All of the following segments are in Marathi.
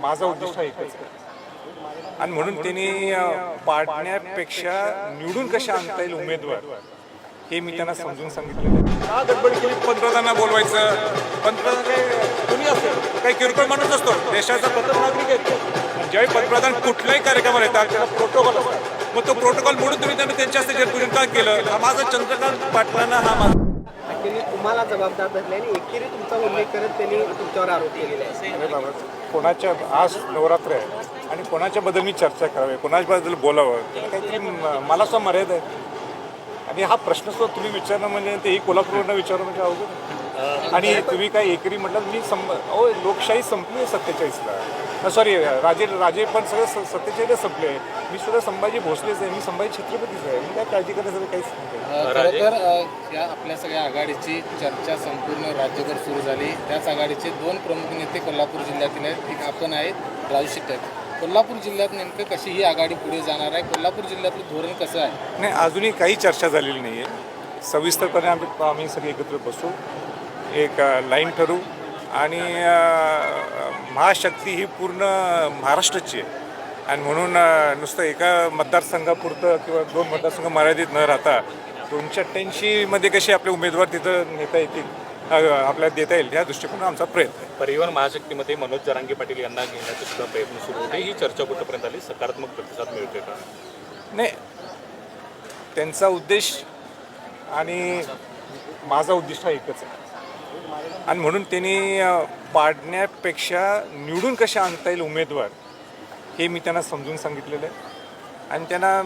माझा उद्दिष्ट एकच आहे. आणि म्हणून त्यांनी पाडण्यापेक्षा निवडून कशा आणता येईल उमेदवार हे मी त्यांना समजून सांगितलं का गडबड केली? पंतप्रधानांना बोलवायचं. पंतप्रधान काही कोणी असतो काही किरकोळ माणूस असतो? देशाचा प्रथम नागरिक आहे ज्यावेळी पंतप्रधान कुठल्याही कार्यक्रमाला येतात त्याला प्रोटोकॉल असतात मग तो प्रोटोकॉल म्हणून तुम्ही त्यांना त्यांच्या हस्ते जलपूजन का केलं हा माझा चंद्रकांत पाटलांना हा माझा त्यांनी तुम्हाला जबाबदार धरले आणि एकेरी तुमचा उल्लेख करत त्यांनी तुमच्यावर आरोप केलेला आहे अरे बाबा कोणाच्या आज नवरात्र आहे आणि कोणाच्याबद्दल मी चर्चा करावी? कोणाच्याबद्दल बोलावं? त्याला काहीतरी म- मला सुद्धा मर्यादा आहे. आणि हा प्रश्न सुद्धा तुम्ही विचारणं म्हणजे तेही कोल्हापूरवरनं विचारणं म्हणजे अवघड आहे. आणि तुम्ही काय एकरी म्हटलं मी संप अहो लोकशाही संपली आहे सत्तेचाळीसला. सॉरी राजे राजे पण सगळं स- सत्तेचाळीसला संपले मी सुद्धा संभाजी भोसलेच आहे मी संभाजी छत्रपतीच आहे. मी काय काळजी करण्यासाठी काहीच नाही. तर या आपल्या सगळ्या आघाडीची चर्चा संपूर्ण राज्यभर सुरू झाली. त्याच आघाडीचे दोन प्रमुख नेते कोल्हापूर जिल्ह्यातील आहेत. एक आपण आहेत राजू शेट्टर कोल्हापूर जिल्ह्यात नेमकं कशी ही आघाडी पुढे जाणार आहे? कोल्हापूर जिल्ह्यातलं धोरण कसं आहे? नाही अजूनही काही चर्चा झालेली नाही आहे सविस्तरपणे आम्ही आम्ही सगळे एकत्र बसू. एक लाईन ठरवू आणि महाशक्ती ही पूर्ण महाराष्ट्राची आहे. आणि म्हणून नुसतं एका मतदारसंघापुरतं किंवा दोन मतदारसंघ मर्यादित न राहता दोनशे अठ्ठ्याऐंशीमध्ये कसे आपले उमेदवार तिथं नेता येतील आपल्याला देता येईल या दृष्टिकोनातून आमचा प्रयत्न आहे. परिवहन महाशक्तीमध्ये मनोज जरांगे पाटील यांना घेण्याचे सुद्धा प्रयत्न सुरू होते. ही चर्चा कुठपर्यंत आली? सकारात्मक प्रतिसाद मिळतोय का? नाही. त्यांचा उद्देश आणि माझा उद्दिष्ट हा एकच आहे. आणि म्हणून त्यांनी पाडण्यापेक्षा निवडून कशा आणता येईल उमेदवार हे मी त्यांना समजून सांगितलेलं आहे. आणि त्यांना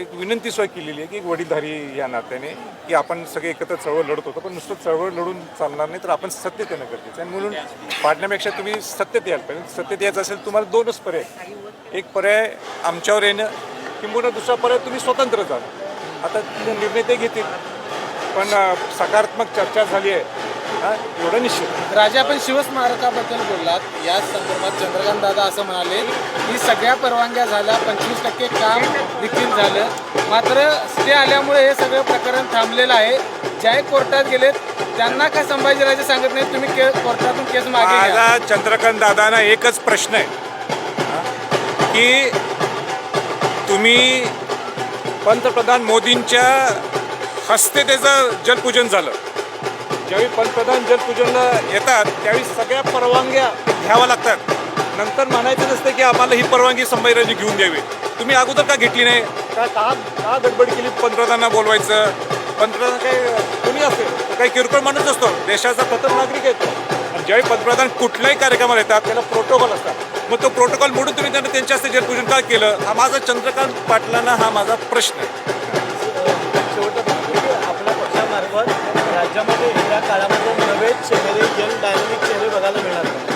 एक विनंती सुद्धा केलेली आहे की एक वडीलधारी या नात्याने की आपण सगळे एकत्र चळवळ लढत होतो पण नुसतं चळवळ लढून चालणार नाही तर आपण सत्य येणं गरजेचं आणि म्हणून पाडण्यापेक्षा तुम्ही सत्य यायला पाहिजे. सत्तेत यायचं असेल तुम्हाला दोनच पर्याय. एक पर्याय आमच्यावर येणं किंबहुना दुसरा पर्याय तुम्ही स्वतंत्र जाणं आता निर्णय ते घेतील पण सकारात्मक चर्चा झाली आहे. हा, एवढं निश्चित. राजा आपण शिवस्मारकाबद्दल बोललात. या संदर्भात चंद्रकांत दादा असं म्हणाले की सगळ्या परवानग्या झाल्या पंचवीस टक्के काम देखील झालं. मात्र स्टे आल्यामुळे हे सगळं प्रकरण थांबलेलं आहे. ज्या कोर्टात गेलेत त्यांना काय संभाजीराजे सांगत नाही तुम्ही के कोर्टातून केस मागे घ्या. माझा चंद्रकांत दादांना एकच प्रश्न आहे. की तुम्ही पंतप्रधान मोदींच्या हस्ते त्याचं जलपूजन झालं. ज्यावेळी पंतप्रधान जलपूजनला येतात त्यावेळी सगळ्या परवानग्या घ्याव्या लागतात. नंतर म्हणायचं नसतं की आम्हाला ही परवानगी संभाजीराजे घेऊन द्यावी. तुम्ही अगोदर का घेतली नाही? का का का गडबड केली पंतप्रधानांना बोलवायचं? पंतप्रधान काही कोणी असेल? काही किरकोळ माणूस असतो. देशाचा प्रथम नागरिक येतो आणि ज्यावेळी पंतप्रधान कुठल्याही कार्यक्रमाला येतात त्याला प्रोटोकॉल असतात. मग तो प्रोटोकॉल मोडून तुम्ही त्यांना त्यांच्या हस्ते जलपूजन का केलं? हा माझा चंद्रकांत पाटलांना हा माझा प्रश्न आहे. राज्यामध्ये येत्या काळामध्ये नवे चेहरे जन डायनामिक चेहरे बघायला मिळणार नाही.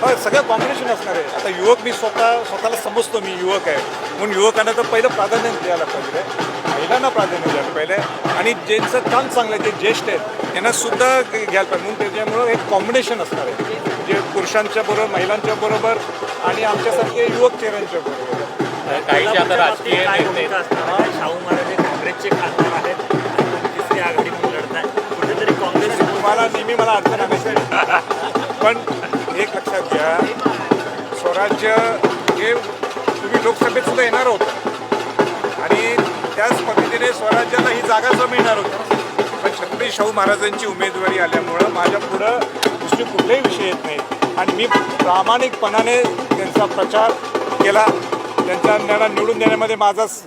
होय सगळं कॉम्बिनेशन असणार आहे. आता युवक मी स्वतः स्वतःला समजतो मी युवक आहे. म्हणून युवकांना तर पहिलं प्राधान्य द्यायला पाहिजे. महिलांना प्राधान्य द्यायला पाहिजे. आणि ज्यांचं काम चांगलं आहे जे ज्येष्ठ आहेत त्यांना सुद्धा घ्यायला पाहिजे. म्हणून त्याच्यामुळं एक कॉम्बिनेशन असणार आहे. जे पुरुषांच्या बरोबर महिलांच्या बरोबर आणि आमच्यासारखे युवक चेहऱ्यांच्या बरोबर. काही आता राजकीय? शाहू महाराज हे काँग्रेसचे खासदार तुम्हाला मला अडचण आणायची पण एक लक्षात घ्या स्वराज्य हे तुम्ही लोकसभेत सुद्धा येणार आहोत आणि त्याच पद्धतीने स्वराज्याला ही जागा सुद्धा मिळणार होती. पण छत्रपती शाहू महाराजांची उमेदवारी आल्यामुळं माझ्या पुढं दुसरे कुठलेही विषय येत नाहीत आणि मी प्रामाणिकपणाने त्यांचा प्रचार केला. त्यांच्या त्यांना निवडून देण्यामध्ये माझाच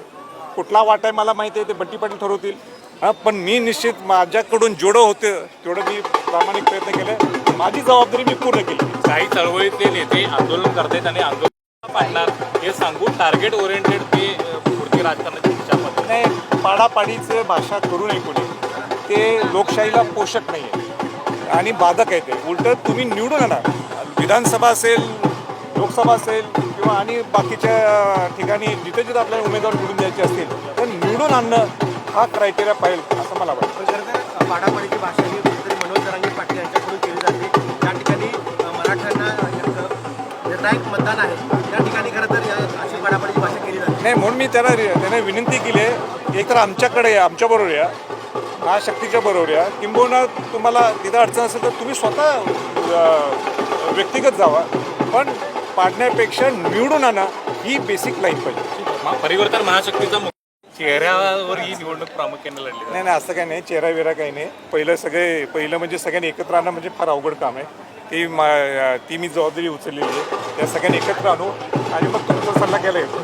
कुठला वाटा आहे मला माहिती आहे ते बट्टी पाटील ठरवतील. हां पण मी निश्चित माझ्याकडून जेवढं होतं तेवढं मी प्रामाणिक प्रयत्न केले. माझी जबाबदारी मी पूर्ण केली. काही चळवळीतले नेते आंदोलन करतायत आणि आंदोलन पाडणार हे सांगून टार्गेट ओरिएंटेड ते पुढची राजकारणाची दिशा. नाही पाडापाडीचे भाषा करू नये कोणी. ते लोकशाहीला पोषक नाही आहे आणि बाधक आहे ते. उलट तुम्ही निवडून आणा विधानसभा असेल लोकसभा असेल किंवा आणि बाकीच्या ठिकाणी जिथे जिथे आपल्याला उमेदवार निवडून द्यायचे असतील तर निवडून आणणं हा क्रायटेरिया पाहिजे असं मला वाटतं. खरं तर पाडापाडीची भाषा ही कुठेतरी मनोज जरांगे पाटील यांच्याकडून केली जाते. त्या ठिकाणी मराठ्यांना एक निर्णायक मतदान आहे. त्या ठिकाणी खरं तर या अशी पाडापाडीची भाषा केली जाते. नाही म्हणून मी त्याला त्याने विनंती केली आहे एक तर आमच्याकडे या आमच्याबरोबर या. महाशक्तीच्या बरोबर या. किंबहुना तुम्हाला तिथं अडचण असेल तर तुम्ही स्वतः व्यक्तिगत जावा. पण पाडण्यापेक्षा निवडून आणा ही बेसिक लाईन पाहिजे. म- परिवर्तन महाशक्तीचा चेहऱ्यावर ही निवडणूक प्रामुख्याने लढली नाही नाही असं काही नाही. चेहरा वेरा काही नाही. पहिलं सगळे पहिलं म्हणजे सगळ्यांनी एकत्र आणणं म्हणजे फार अवघड काम आहे. ती मा ती मी जबाबदारी उचललेली आहे. त्या सगळ्यांनी एकत्र आणू आणि मग तुमचा सल्ला केला येतो.